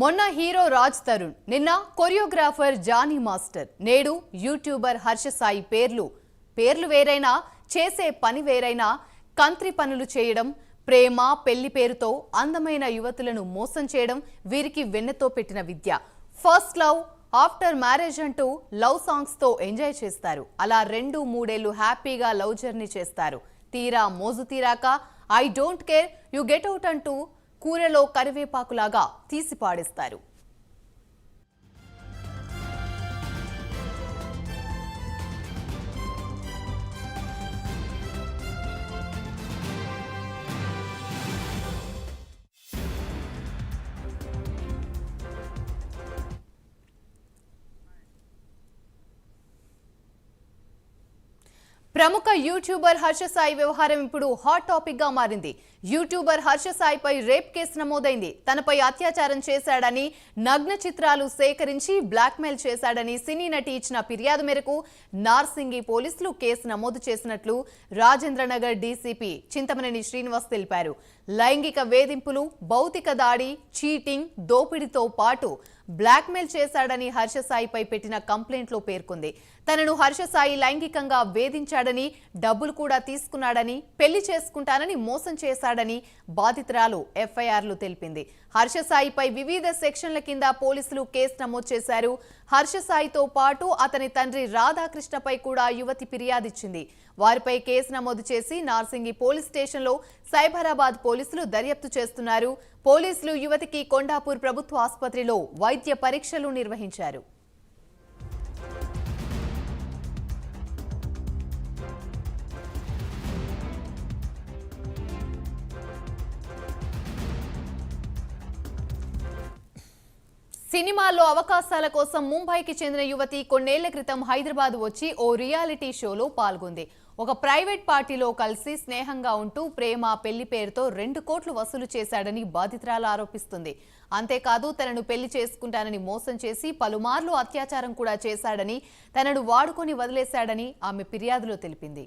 మొన్న హీరో రాజ్ తరుణ్ నిన్న choreographer Jani master నేడు యూట్యూబర్ హర్ష సాయి పేర్లు పేర్లు వేరైనా చేసే పని వేరైనా కంత్రి పనులు చేయడం ప్రేమ పెళ్ళి పేరుతో అందమైన యువతులను మోసం చేయడం వీరికి వెన్నెతో పెట్టిన విద్య. ఫస్ట్ లవ్ ఆఫ్టర్ మ్యారేజ్ అంటూ లవ్ సాంగ్స్తో ఎంజాయ్ చేస్తారు. అలా రెండు మూడేళ్ళు హ్యాపీగా లవ్ జర్నీ చేస్తారు. తీరా మోజు తీరాక I don't care you get out అంటూ కూరలో కరివేపాకులాగా తీసి పాడేస్తారు ప్రముఖ యూట్యూబర్ హర్ష సాయి వ్యవహారం ఇప్పుడు హాట్ టాపిక్గా మారింది. యూట్యూబర్ హర్ష సాయిపై రేప్ కేసు నమోదైంది. తనపై అత్యాచారం చేశాడని నగ్న చిత్రాలు సేకరించి బ్లాక్మెయిల్ చేశాడని సినీ నటి ఇచ్చిన ఫిర్యాదు మేరకు నార్సింగి పోలీసులు కేసు నమోదు చేసినట్లు రాజేంద్రనగర్ డీసీపీ చింతమనేని శ్రీనివాస్ తెలిపారు. లైంగిక వేధింపులు భౌతిక దాడి చీటింగ్ దోపిడీతో పాటు బ్లాక్మెయిల్ చేశాడని హర్ష సాయిపై పెట్టిన కంప్లైంట్లో పేర్కొంది. తనను హర్ష సాయి లైంగికంగా వేధించాడని డబ్బులు కూడా తీసుకున్నాడని పెళ్ళి చేసుకుంటానని మోసం చేశాడని బాధితురాలు ఎఫ్ఐఆర్లు తెలిపింది. హర్ష సాయిపై వివిధ సెక్షన్ల కింద పోలీసులు కేసు నమోదు చేశారు. హర్ష సాయితో పాటు అతని తండ్రి రాధాకృష్ణపై కూడా యువతి ఫిర్యాదిచ్చింది వారిపై కేసు నమోదు చేసి నార్సింగి పోలీస్ స్టేషన్లో సైబరాబాద్ పోలీసులు దర్యాప్తు చేస్తున్నారు. పోలీసులు యువతికి కొండాపూర్ ప్రభుత్వ ఆసుపత్రిలో వైద్య పరీక్షలు నిర్వహించారు. సినిమాల్లో అవకాశాల కోసం ముంబైకి చెందిన యువతి కొన్నేళ్ళ క్రితం హైదరాబాద్ వచ్చి ఓ రియాలిటీ షోలో పాల్గొంది. ఒక ప్రైవేట్ పార్టీలో కలిసి స్నేహంగా ఉంటూ ప్రేమ పెళ్ళి పేరుతో రెండు కోట్లు వసూలు చేశాడని బాధితురాలు ఆరోపిస్తుంది. అంతేకాదు తనను పెళ్ళి చేసుకుంటానని మోసం చేసి పలుమార్లు అత్యాచారం కూడా చేశాడని తనను వాడుకొని వదిలేశాడని ఆమె ఫిర్యాదులో తెలిపింది.